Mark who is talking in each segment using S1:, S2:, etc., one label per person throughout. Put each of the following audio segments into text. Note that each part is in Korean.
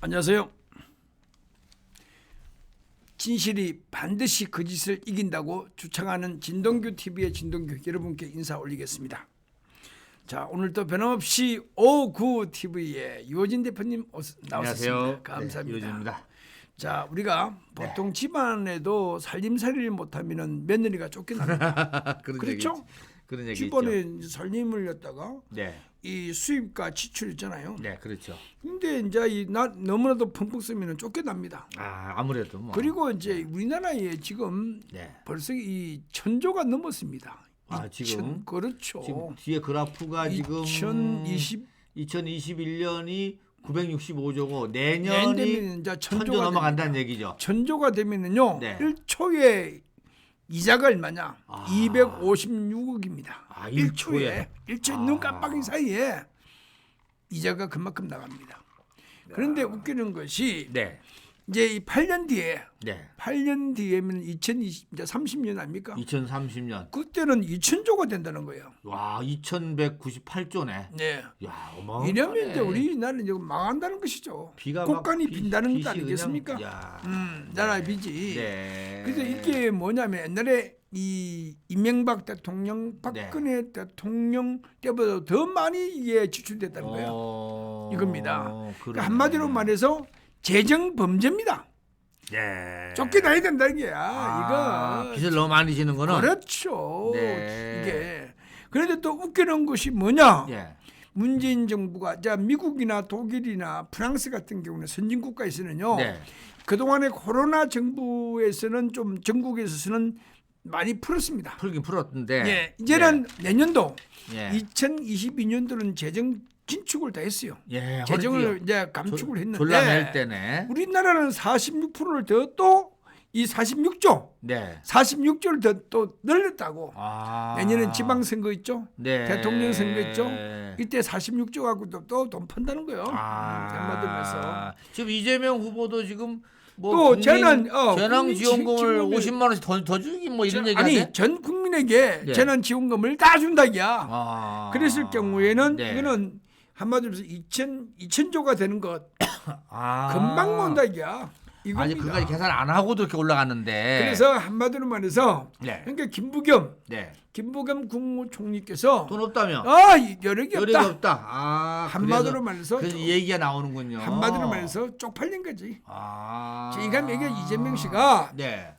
S1: 안녕하세요. 진실이 반드시 거짓을 이긴다고 주창하는 진동규 TV의 진동규 여러분께 인사 올리겠습니다. 자 오늘도 변함없이 오구 TV의 유호진 대표님 나오셨습니다.
S2: 안녕하세요.
S1: 감사합니다.
S2: 네, 유호진입니다.
S1: 자 우리가 보통 집안에도 살림살이를 못하면은 며느리가 쫓겨납니다.
S2: 그런
S1: 그렇죠?
S2: 얘기, 그런 얘기
S1: 집안에 살림을 갖다가
S2: 네,
S1: 이 수입과 지출 있잖아요.
S2: 네, 그렇죠.
S1: 근데 이제 이 나, 너무나도 펑펑 쓰면 쫓겨납니다.
S2: 아, 아무래도 뭐.
S1: 그리고 이제 우리나라에 지금
S2: 네,
S1: 벌써 이 천조가 넘었습니다.
S2: 아, 지금?
S1: 그렇죠.
S2: 지금 뒤에 그래프가 지금
S1: 2020
S2: 2021년이 965조고
S1: 년
S2: 내년이
S1: 이제
S2: 천조 넘어간다는. 얘기죠.
S1: 천조가 되면은요.
S2: 네.
S1: 1초에 이자가 얼마냐?
S2: 아.
S1: 256억입니다.
S2: 아,
S1: 1초에
S2: 일초에?
S1: 1초에
S2: 아.
S1: 눈 깜빡이 사이에 이자가 그만큼 나갑니다. 그런데 웃기는 것이
S2: 네,
S1: 이제 이 8년 뒤에
S2: 네.
S1: 8년 뒤에면 2020 이제 30년 아닙니까?
S2: 2030년.
S1: 그때는 2천조가 된다는 거예요.
S2: 와, 2198조네.
S1: 네.
S2: 야, 어마어마하네.
S1: 이러면 이제 우리나라는 이제 망한다는 것이죠.
S2: 비가 막
S1: 곡간이
S2: 비-
S1: 빈다는 것 아니겠습니까?
S2: 야.
S1: 음, 나라 빚이.
S2: 네.
S1: 그래서 이게 뭐냐면 옛날에 이 이명박 대통령,
S2: 네.
S1: 박근혜 대통령 때보다 더 많이 이게 지출됐다는 거예요.
S2: 어,
S1: 이겁니다. 그러니까 한마디로 말해서 재정 범죄입니다.
S2: 네.
S1: 쫓겨나야 된다는 게야.
S2: 아,
S1: 이거
S2: 빚을 너무 많이 지는 거는
S1: 그렇죠.
S2: 네.
S1: 이게 그런데 또 웃기는 것이 뭐냐?
S2: 예.
S1: 문재인 정부가 자 미국이나 독일이나 프랑스 같은 경우는 선진 국가에서는요.
S2: 네.
S1: 그동안에 코로나 정부에서는 좀 전국에서는 많이 풀었습니다.
S2: 풀긴 풀었는데
S1: 예, 이제는 내년도
S2: 예.
S1: 2022년도는 재정 긴축을 다 했어요.
S2: 예.
S1: 재정을 이제 감축을 했는데
S2: 졸라맬 때네.
S1: 우리나라는 46%를 더또 이 46조,
S2: 네.
S1: 46조를 더 또 늘렸다고.
S2: 아.
S1: 내년엔 지방선거 있죠.
S2: 네.
S1: 대통령 선거 있죠. 이때 46조 갖고 또돈 펀다는 거예요.
S2: 아.
S1: 음, 한마디로해서
S2: 지금 이재명 후보도 지금 뭐
S1: 또 재난, 어,
S2: 재난 지원금을
S1: 지원금을-
S2: 50만 원씩 더, 더 주기 뭐 이런 얘기
S1: 아니. 전 국민에게
S2: 네.
S1: 재난 지원금을 다 준다기야.
S2: 아.
S1: 그랬을 경우에는
S2: 네.
S1: 이거는 한마디로 해서 2천 2천조가 되는 것
S2: 아.
S1: 금방 온다기야. 이겁니다.
S2: 아니 그까지 계산 안 하고도 이렇게 올라갔는데.
S1: 그래서 한마디로 말해서
S2: 네.
S1: 그러니까 김부겸
S2: 네.
S1: 김부겸 국무총리께서
S2: 돈 없다며.
S1: 아 이- 여력이
S2: 여력이
S1: 없다.
S2: 없다. 아.
S1: 한마디로
S2: 그래서-
S1: 말해서
S2: 그래서 이 얘기가 나오는군요.
S1: 한마디로 말해서 쪽팔린 거지.
S2: 아.
S1: 그러니까 이게 이재명 씨가
S2: 네.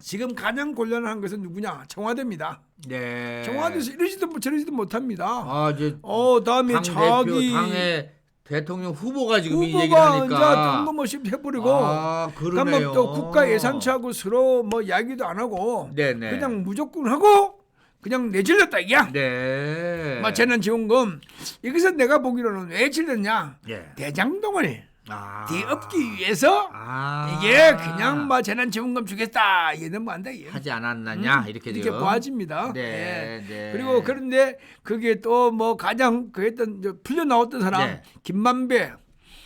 S1: 지금 가장 곤란한 것은 누구냐? 청와대입니다.
S2: 네.
S1: 청와대에서 이러지도 못 저러지도 못합니다.
S2: 아 이제
S1: 어 다음에
S2: 당
S1: 자기
S2: 대표 당의 대통령 후보가 지금 이 얘기를
S1: 후보가 이제
S2: 하니까
S1: 뜬금없이 해버리고
S2: 아 그러네요.
S1: 또 국가 예산처하고 서로 뭐 이야기도 안 하고
S2: 네네.
S1: 그냥 무조건 하고 그냥 내질렀다 이야.
S2: 네.
S1: 뭐 재난 지원금 여기서 내가 보기로는 왜 질렀냐?
S2: 예.
S1: 대장동을
S2: 아.
S1: 뒤엎기 위해서
S2: 아.
S1: 이게 그냥 뭐 재난 지원금 주겠다 이는 뭐 한다 이게.
S2: 하지 않았느냐
S1: 음,
S2: 이렇게
S1: 이렇게
S2: 지금.
S1: 보아집니다.
S2: 네.
S1: 예.
S2: 네.
S1: 그리고 그런데 그게 또 뭐 가장 그 했던 저 풀려 나왔던 사람
S2: 네.
S1: 김만배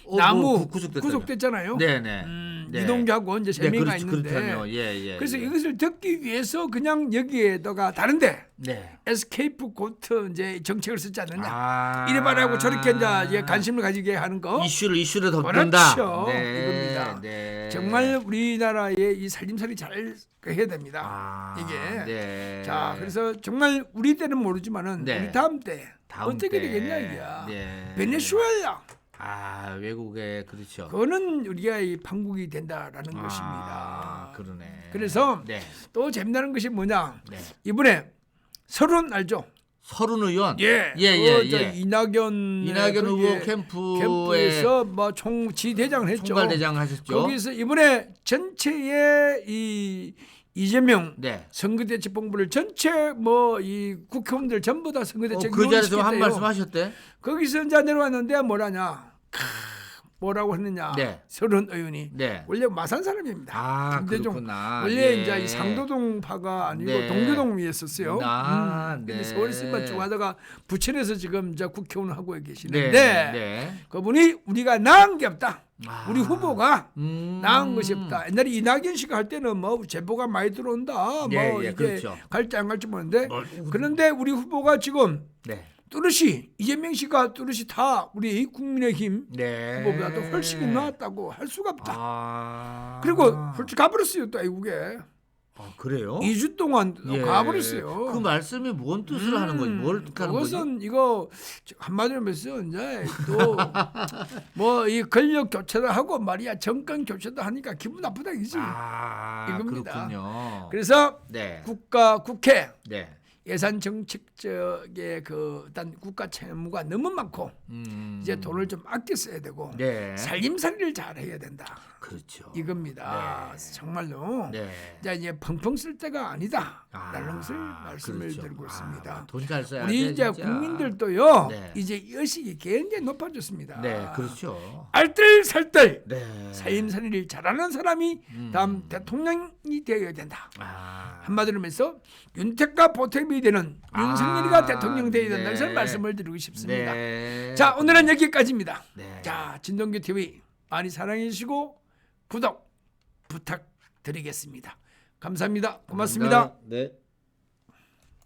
S2: 어,
S1: 나무
S2: 뭐 구- 구속됐다며.
S1: 구속됐잖아요.
S2: 네 네.
S1: 음,
S2: 네.
S1: 이동주하고 이제 세
S2: 네,
S1: 명이
S2: 그렇죠,
S1: 있는데
S2: 그렇다며. 예, 예.
S1: 그래서
S2: 예.
S1: 이것을 듣기 위해서 그냥 여기에다가 다른데
S2: 네.
S1: 에스케이프 고트 이제 정책을 쓰지 않느냐
S2: 아.
S1: 이래 말하고 저렇게 이제 관심을 가지게 하는 거
S2: 이슈를 이슈를 덮는다.
S1: 그렇죠.
S2: 네.
S1: 이겁니다.
S2: 네.
S1: 정말 우리나라의 이 살림살이 잘 해야 됩니다.
S2: 아,
S1: 이게.
S2: 네.
S1: 자 그래서 정말 우리 때는 모르지만은
S2: 네.
S1: 우리 다음 때
S2: 다음
S1: 어떻게
S2: 때.
S1: 되겠냐 이게야.
S2: 네.
S1: 베네수엘라
S2: 아 외국에 그렇죠.
S1: 그거는 우리가 이 판국이 된다라는
S2: 아,
S1: 것입니다.
S2: 그러네.
S1: 그래서
S2: 네.
S1: 또 재미나는 것이 뭐냐?
S2: 네.
S1: 이번에 서른 알죠?
S2: 서른 의원.
S1: 예,
S2: 예, 예,
S1: 그저
S2: 예.
S1: 이낙연
S2: 이낙연 후보
S1: 그게
S2: 캠프에
S1: 캠프에서 뭐 총 지 대장을 했죠.
S2: 총괄 대장 하셨죠.
S1: 거기서 이번에 전체의 이 이재명
S2: 네.
S1: 선거대책본부를 전체 뭐 이 국회의원들 전부 다
S2: 어,
S1: 선거대책
S2: 그 자리에서 한. 말씀 하셨대.
S1: 거기서 이제 내려왔는데 뭐라냐? 크, 뭐라고 했느냐?
S2: 네.
S1: 서른 의원이
S2: 네.
S1: 원래 마산 사람입니다.
S2: 아,
S1: 근데 좀
S2: 그렇구나.
S1: 원래
S2: 예.
S1: 이제 이 상도동파가 아니고
S2: 네.
S1: 동교동 위에었어요
S2: 아,
S1: 근데
S2: 네.
S1: 서울시만 쭉 하다가 부천에서 지금 이제 국회의원 하고 계시는데
S2: 네. 네.
S1: 그분이 우리가 나은 게 없다.
S2: 아.
S1: 우리 후보가
S2: 음.
S1: 나은 것이 없다. 옛날에 이낙연 씨가 할 때는 뭐 제보가 많이 들어온다.
S2: 예,
S1: 뭐
S2: 예,
S1: 이게
S2: 그렇죠.
S1: 갈지 안 갈지 모르는데
S2: 뭐,
S1: 그런데 우리 후보가 지금
S2: 네.
S1: 뚜렷이 이재명 씨가 뚜렷이 다 우리 국민의힘
S2: 네.
S1: 후보보다도 훨씬 나았다고 할 수가 없다.
S2: 아.
S1: 그리고 솔직히 가버렸어요 또 외국에
S2: 아, 그래요?
S1: 2주 동안
S2: 예.
S1: 가버렸어요.
S2: 그 말씀이 뭔 뜻을 하는 거지? 뭘
S1: 음,
S2: 하는 거지?
S1: 그것은 이거 한마디로 말해서 이제 또 뭐 이 권력 교체도 하고 말이야 정권 교체도 하니까 기분 나쁘다 이지.
S2: 아,
S1: 이겁니다.
S2: 그렇군요.
S1: 그래서
S2: 네.
S1: 국가 국회
S2: 네.
S1: 예산 정책적의 그 일단 국가 채무가 너무 많고
S2: 음.
S1: 이제 돈을 좀 아껴 써야 되고
S2: 네.
S1: 살림살이를 잘 해야 된다
S2: 그렇죠.
S1: 이겁니다.
S2: 네.
S1: 정말로
S2: 네.
S1: 자 이제 펑펑 쓸 때가 아니다.
S2: 아,
S1: 라는 것을 말씀을
S2: 그렇죠.
S1: 드리고 있습니다.
S2: 아, 돈잘 써야
S1: 우리
S2: 돼,
S1: 이제
S2: 진짜.
S1: 국민들도요
S2: 네.
S1: 이제 의식이 굉장히 높아졌습니다.
S2: 네, 그렇죠.
S1: 알뜰살뜰
S2: 네.
S1: 살림살이를 잘하는 사람이
S2: 음.
S1: 다음 대통령이 되어야 된다.
S2: 아.
S1: 한마디로 하면서 윤택과 보탬이 되는 윤석열이가
S2: 아,
S1: 대통령 되어야 된다.
S2: 네.
S1: 는 말씀을 드리고 싶습니다.
S2: 네.
S1: 자 오늘은 여기까지입니다.
S2: 네.
S1: 자 진동규 TV 많이 사랑해 주시고 구독 부탁드리겠습니다. 감사합니다. 고맙습니다.
S2: 네.